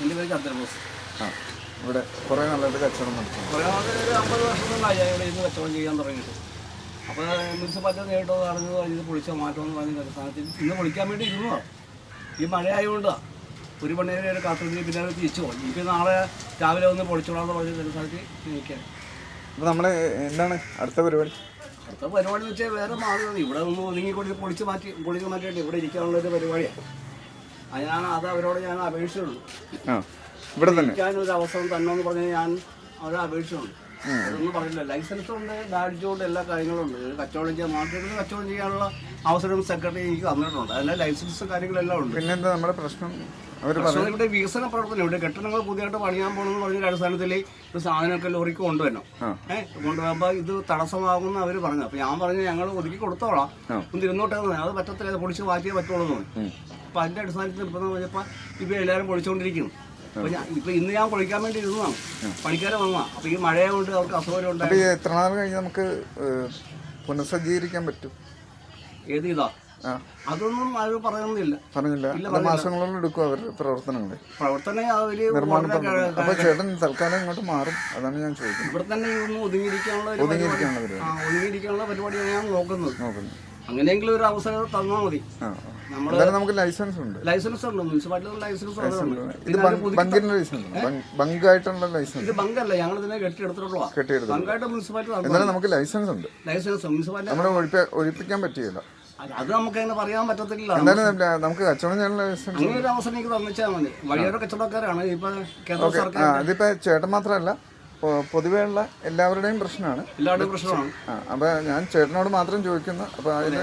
എന്റെ പേര് ചന്ദ്രബോസ്. ആ ഇവിടെ കുറേ നല്ലതായിട്ട് കച്ചവടം നടത്തുന്നു കുറേ ആൾക്ക് ഒരു അമ്പത് വർഷത്തോളമായി ഇവിടെ ഇരുന്ന് കച്ചവടം ചെയ്യാൻ തുടങ്ങിയിട്ട്. അപ്പോൾ മുനിസിപ്പാലിറ്റി നേരിട്ടോ നടന്നത് ഇത് പൊളിച്ചോ മാറ്റമെന്ന് പറഞ്ഞ സ്ഥാനത്തിൽ ഇന്ന് പൊളിക്കാൻ വേണ്ടി ഇരുന്നതാണ് ഈ മഴയായതുകൊണ്ടാണ് ഒരു മണിവരെ ഒരു കാത്തിരുന്ന് പിന്നെ അത് തിരിച്ചു പോകും ഇപ്പം നാളെ രാവിലെ ഒന്ന് പൊളിച്ചോളാന്ന് പറഞ്ഞ സ്ഥലത്ത് നിൽക്കാൻ അപ്പോൾ നമ്മൾ എന്താണ് അടുത്ത പരിപാടി? അടുത്ത പരിപാടി എന്ന് വെച്ചാൽ വേറെ മാർഗം ഇവിടെ ഒന്ന് ഒതുങ്ങിക്കൊണ്ട് പൊളിച്ച് മാറ്റി പൊളിച്ച് മാറ്റിയിട്ട് ഇവിടെ ഇരിക്കാനുള്ള ഒരു പരിപാടിയാണ് അത് ഞാൻ അത് അവരോട് ഞാൻ അപേക്ഷിച്ചുള്ളൂ. ആ ഇവിടെ തന്നെ. ഒരു അവസരം തന്നെ എന്ന് പറഞ്ഞ് ഞാൻ അവരെ അപേക്ഷിച്ചുള്ളൂ. അതൊന്നും പറഞ്ഞില്ല. ലൈസൻസ് ഉണ്ട് ബാഡ്ജ് ഉണ്ട് എല്ലാ കാര്യങ്ങളും ഉണ്ട്. കച്ചവടം ചെയ്യാൻ മാർക്കറ്റിൽ കച്ചവടം ചെയ്യാനുള്ള അവസരം സെക്രട്ടറി എനിക്ക് തന്നിട്ടുണ്ട്. അതിന്റെ ലൈസൻസ് കാര്യങ്ങളെല്ലാം ഉണ്ട്. പിന്നെന്താ നമ്മുടെ പ്രശ്നം? ഇവിടെ വികസന പ്രവർത്തനം. ഇവിടെ കെട്ടിടങ്ങൾ പുതിയതായിട്ട് പണിയാൻ പോകണമെന്ന് പറഞ്ഞ അടിസ്ഥാനത്തിൽ ഒരു സാധനമൊക്കെ ലോറിക്ക് കൊണ്ടുവരണം. ഏഹ് കൊണ്ടുവരുമ്പോൾ ഇത് തടസ്സമാകുമെന്ന് അവർ പറഞ്ഞു. അപ്പോൾ ഞാൻ പറഞ്ഞു ഞങ്ങൾ ഒതുക്കി കൊടുത്തോളാം. ഒന്ന് ഇരുന്നോട്ടെ അത് പറ്റത്തില്ല പൊടിച്ച് പൊളിച്ച് മാറ്റിയേ പറ്റുള്ളൂ എന്ന് അപ്പോൾ അതിന്റെ അടിസ്ഥാനത്തിൽ ഇപ്പോൾ പറഞ്ഞപ്പോൾ ഇപ്പം എല്ലാവരും പൊളിച്ചുകൊണ്ടിരിക്കുന്നു അപ്പം ഞാൻ ഇപ്പം ഇന്ന് ഞാൻ പൊളിക്കാൻ വേണ്ടി ഇരുന്നതാണ്. പണിക്കാരെ വന്നതാണ് അപ്പം ഈ മഴയായതുകൊണ്ട് അവർക്ക് അസൗകര്യം ഉണ്ടായി എത്ര നാൾ കഴിഞ്ഞ് നമുക്ക് പുനഃസജ്ജീകരിക്കാൻ പറ്റും? ഏത് ഇതാ? അതൊന്നും അവർ പറയുന്നില്ല. പറഞ്ഞില്ല. മാസങ്ങളോളം എടുക്കും അവരുടെ പ്രവർത്തനങ്ങൾ പ്രവർത്തനം ചേട്ടൻ തൽക്കാലം ഇങ്ങോട്ട് മാറും. അതാണ് ഞാൻ ചോദിക്കുന്നത്. ഇവിടെ തന്നെ ഒതുങ്ങിയിരിക്കാനുള്ള ഒതുങ്ങിയിരിക്കാനുള്ള പരിപാടിയാണ് ഞാൻ നോക്കുന്നത്. നോക്കുന്നു അങ്ങനെയെങ്കിലും ഒരു അവസരം തന്നാൽ മതി. എന്തായാലും നമുക്ക് ലൈസൻസ് ഉണ്ട്. ലൈസൻസ് ഉണ്ട്. മുനിസിപ്പാലിറ്റി ലൈസൻസ് ഇത് ബങ്കിന്റെ ലൈസൻസ് ഉണ്ട്? ബങ്ക്- ബങ്കായിട്ടുള്ള ലൈസൻസ് ഇത് ബങ്കല്ല. ഞങ്ങൾ ഇതിനെ കെട്ടിയെടുത്തിട്ടുള്ള ബങ്കായിട്ട് മുനിസിപ്പാലിറ്റി തന്നു. എന്നാലും നമുക്ക് ലൈസൻസ് ഉണ്ട്. ലൈസൻസ് മുനിസിപ്പാലിറ്റി നമ്മളെ ഒഴിപ്പ ഒഴിപ്പിക്കാൻ പറ്റിയില്ല. അത് നമുക്ക് അങ്ങനെ പറയാൻ പറ്റത്തില്ല നമുക്ക് കച്ചവടം അങ്ങനെ ഒരു അവസരം എനിക്ക് തന്നിച്ചാൽ മതി. വഴിയോര കച്ചവടക്കാരാണ്. ഇപ്പൊ കേന്ദ്ര സർക്കാർ ചേട്ടൻ മാത്രമല്ല. പൊതുവെയുള്ള എല്ലാവരുടെയും പ്രശ്നമാണ്. എല്ലാവരുടെയും പ്രശ്നമാണ്. ആ അപ്പൊ ഞാൻ ചേട്ടനോട് മാത്രം ചോദിക്കുന്നു. അപ്പൊ അതിന്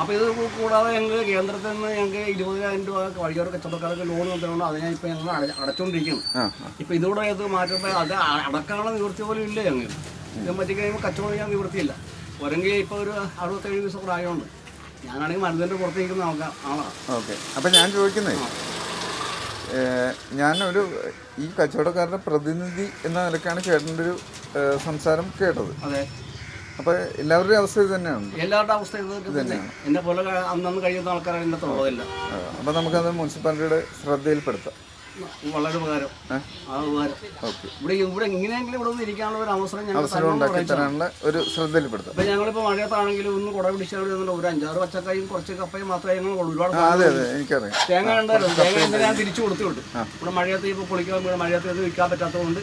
അപ്പോൾ ഇത് കൂടാതെ ഞങ്ങൾ കേന്ദ്രത്തിൽ നിന്ന് ഞങ്ങൾക്ക് ഇരുപതിനായിരം രൂപ വഴിയോര കച്ചവടക്കാർക്ക് ലോൺ തന്നുകൊണ്ട് അത് ഞാൻ ഇപ്പൊ ഞങ്ങൾ അടച്ചുകൊണ്ടിരിക്കുന്നു ആ ഇതോടെ ഇപ്പം ഇത് മാറ്റുമ്പോൾ അത് അടക്കാനുള്ള നിവൃത്തി പോലും ഇല്ല ഞങ്ങൾ ഇത് പറ്റി കഴിയുമ്പോൾ കച്ചവടം ഞാൻ നിവൃത്തിയില്ല. ഒരെങ്കിൽ ഇപ്പോൾ ഒരു അറുപത്തേഴ് ദിവസം പ്രായമുണ്ട്. ഞാനാണെങ്കിൽ മരുന്നിന്റെ പുറത്തേക്ക് നിൽക്കുന്ന ആൾക്കാ- ആളാണ് ഓക്കെ. അപ്പൊ ഞാൻ ചോദിക്കുന്നേ ഏ, ഞാനൊരു ഈ കച്ചവടക്കാരുടെ പ്രതിനിധി എന്ന നിലക്കാണ് ചേട്ടന്റെ ഒരു സംസാരം കേട്ടത്. അതെ. അപ്പൊ എല്ലാവരുടെയും അവസ്ഥ ഇത് തന്നെയാണ് എല്ലാവരുടെ അവസ്ഥ ഇത് തന്നെയാണ് എന്നെ പോലെ അന്നന്ന് കഴിയുന്ന ആൾക്കാരാണ് അപ്പൊ നമുക്കത് മുനിസിപ്പാലിറ്റിയുടെ ശ്രദ്ധയിൽപ്പെടുത്താം. വളരെ ഉപകാരം. ഇവിടെ ഇവിടെ ഇങ്ങനെയെങ്കിലും ഇവിടെ ഒന്ന് ഇരിക്കാനുള്ള ഒരു അവസരം അവസരം ഉണ്ടാക്കി തരാനുള്ള ഒരു ശ്രദ്ധയിൽപ്പെടുത്തും. ഇപ്പൊ ഞങ്ങളിപ്പോ മഴയത്താണെങ്കിലും ഒന്ന് കുട പിടിച്ചാൽ ഒരു അഞ്ചാറ് പച്ചക്കായും കുറച്ച് കപ്പയും മാത്രമേ ഞങ്ങൾ ഒരുപാട് തേങ്ങ ഉണ്ടായിരുന്നു തേങ്ങ ഇന്നലെ ഞാൻ തിരിച്ചു കൊടുത്തു വിട്ടു. ഇവിടെ മഴയത്ത് ഇപ്പൊ പൊളിക്കാൻ മഴയത്ത് വിൽക്കാൻ പറ്റാത്തത് പറ്റാത്തതുകൊണ്ട്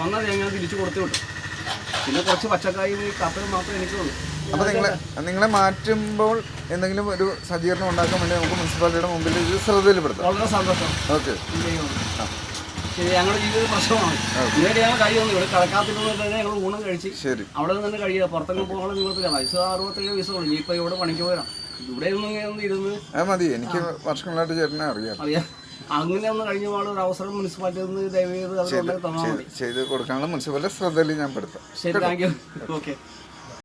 വന്ന തേങ്ങ തിരിച്ചു കൊടുത്തു വിട്ടു. പിന്നെ കുറച്ച് പച്ചക്കായും ഈ കപ്പയും മാത്രമേ എനിക്കുള്ളൂ. അപ്പൊ നിങ്ങളെ നിങ്ങളെ മാറ്റുമ്പോൾ എന്തെങ്കിലും ഒരു സജ്ജീകരണം ഉണ്ടാക്കാൻ വേണ്ടി നമുക്ക് മുനിസിപ്പാലിറ്റിയുടെ മുമ്പിൽ ഇത് ശ്രദ്ധയിൽപ്പെടുത്താം. വളരെ സന്തോഷം. ഓക്കെ. ഞങ്ങളുടെ ജീവിത പ്രശ്നമാണ്. ഇവിടെ ഞങ്ങൾ കഴിയുന്നു ഇവിടെ കടക്കാത്തിരുന്ന് തന്നെ ഞങ്ങൾ ഊണം കഴിച്ച് ശരി. അവിടെ നിന്ന് തന്നെ കഴിയുക പുറത്തൊക്കെ പോകാനുള്ള നിവൃത്തില്ല വയസ്സ് അറുപത്തേഴ് വയസ്സുള്ളൂ ഇനിയിപ്പോൾ ഇവിടെ പണിക്ക് പോരാം. ഇവിടെ ഒന്നും ഇരുന്ന് അത് മതി. എനിക്ക് വർഷങ്ങളായിട്ട് ചേട്ടനെ അറിയാം. അറിയാം. അങ്ങനെ ഒന്ന് കഴിഞ്ഞ പാട് ഒരു അവസരം മുനിസിപ്പാലിറ്റി ദയവ് ചെയ്ത് ചെയ്ത് കൊടുക്കാനുള്ള മുനിസിപ്പാലിറ്റി ശ്രദ്ധയിൽ ഞാൻ പെടുത്താം. ശരി താങ്ക് യു. ഓക്കെ.